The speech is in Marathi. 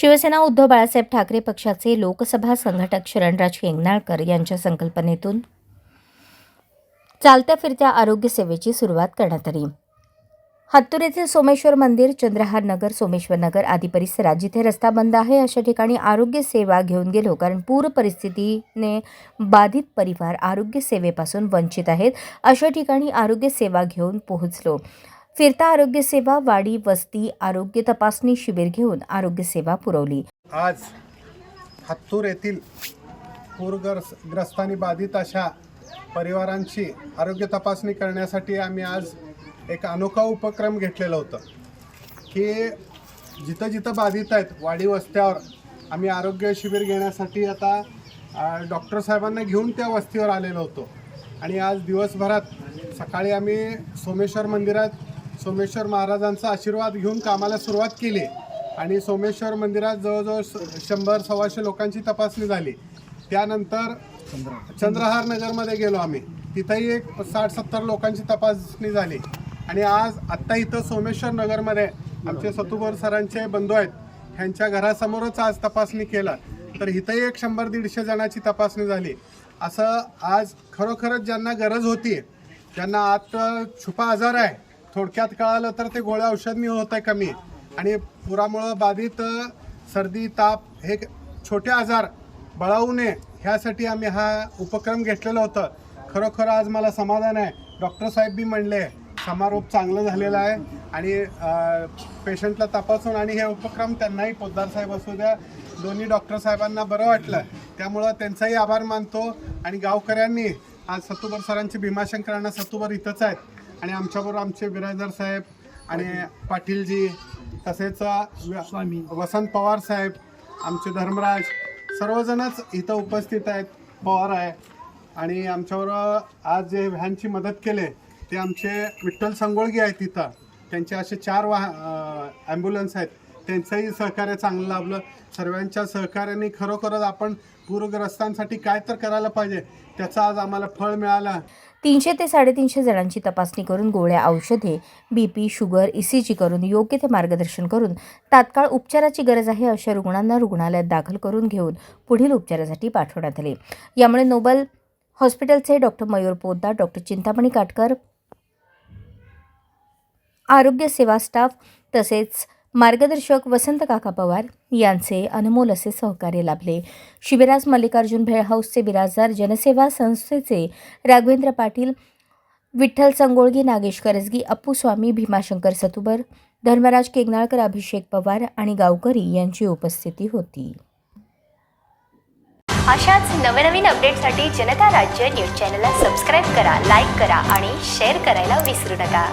शिवसेना उद्धव बाळासाहेब ठाकरे पक्षाचे लोकसभा संघटक शरणराज हेंगणाळकर यांच्या संकल्पनेतून चालत्या फिरत्या आरोग्य सेवेची सुरुवात करण्यात आली. हत्तूर येथील सोमेश्वर मंदिर चंद्रहार नगर सोमेश्वर नगर आदी परिसरात जिथे रस्ता बंद आहे अशा ठिकाणी आरोग्य सेवा घेऊन गेलो कारण पूर परिस्थितीने बाधित परिवार आरोग्य सेवेपासून वंचित आहेत अशा ठिकाणी आरोग्य सेवा घेऊन पोहोचलो. फिरता आरोग्य सेवा वाडी वस्ती आरोग्य तपासणी शिबिर घेऊन आरोग्य सेवा पुरवली. आज हत्तूर येथील पूरग्रस्तांनी बाधित अशा परिवारांची आरोग्य तपासणी करण्यासाठी आम्ही आज एक अनोखा उपक्रम घेतलेला होता. की जिथं जिथं बाधित आहेत वाडी वस्त्यावर आम्ही आरोग्य शिबिर घेण्यासाठी आता डॉक्टर साहेबांना घेऊन त्या वस्तीवर आलेलो होतो. आणि आज दिवसभरात सकाळी आम्ही सोमेश्वर मंदिरात सोमेश्वर महाराजांचा आशीर्वाद घेऊन कामाला सुरुवात केली आणि सोमेश्वर मंदिरात जवळजवळ स- शंभर सव्वाशे लोकांची तपासणी झाली. त्यानंतर चंद्रहार नगरमध्ये गेलो आम्ही. तिथंही एक साठ सत्तर लोकांची तपासणी झाली. आणि आज आत्ता इथं सोमेश्वर नगरमध्ये आमचे सतुभर सरांचे बंधू आहेत. ह्यांच्या घरासमोरच आज तपासणी केला. तर इथंही एक शंभर दीडशे जणांची तपासणी झाली. असं आज खरोखरच ज्यांना गरज होती ज्यांना आत छुपा आजार आहे थोडक्यात कळालं तर ते गोळ्या औषधनी होत आहे कमी. आणि पुरामुळं बाधित सर्दी ताप हे छोटे आजार बळावू नये ह्यासाठी आम्ही हा उपक्रम घेतलेला होता. खरोखर आज मला समाधान आहे. डॉक्टर साहेब बी म्हणले समारोप चांगला झालेला आहे आणि पेशंटला तपासून आणि हे उपक्रम त्यांनाही पोद्दार साहेब असू द्या दोन्ही डॉक्टर साहेबांना बरं वाटलं. त्यामुळं त्यांचाही आभार मानतो आणि गावकऱ्यांनी आज सत्तूबर सरांचे भीमाशंकरांना सत्तूबर इथंच आहेत. आणि आमच्याबरोबर आमचे बिराजदार साहेब आणि पाटीलजी तसेच स्वामी. वसंत पवार साहेब आमचे धर्मराज सर्वजणच इथं उपस्थित आहेत पवार आहे. आणि आमच्याबरोबर आज जे व्हॅनची मदत केले ते आमचे विठ्ठल संगोळगी आहेत तिथं त्यांचे असे चार वाह ॲम्ब्युलन्स आहेत. त्यांचंही सहकार्य चांगलं लाभलं. सर्वांच्या सहकार्याने खरोखरच आपण पूरग्रस्तांसाठी काय तर करायला पाहिजे त्याचं आज आम्हाला फळ मिळालं. तीनशे ते साडेतीनशे जणांची तपासणी करून गोळ्या औषधे बी पी शुगर ईसीजी करून योग्य ते मार्गदर्शन करून तात्काळ उपचाराची गरज आहे अशा रुग्णांना रुग्णालयात दाखल करून घेऊन पुढील उपचारासाठी पाठवण्यात आले. यामुळे नोबल हॉस्पिटलचे डॉक्टर मयूर पोद्दार डॉक्टर चिंतामणी काटकर आरोग्य सेवा स्टाफ तसेच मार्गदर्शक वसंत काका पवार यांचे अनमोल असे सहकार्य लाभले. शिबिरास मल्लिकार्जुन भेळ हाऊसचे बिराजदार जनसेवा संस्थेचे राघवेंद्र पाटील विठ्ठल संगोळगी नागेश करजगी अप्पू स्वामी भीमाशंकर सतुबर धर्मराज केगनाळकर अभिषेक पवार आणि गावकरी यांची उपस्थिती होती. अशाच नवनवीन अपडेटसाठी जनता राज्य न्यूज चॅनलला सबस्क्राईब करा लाईक करा आणि शेअर करायला विसरू नका.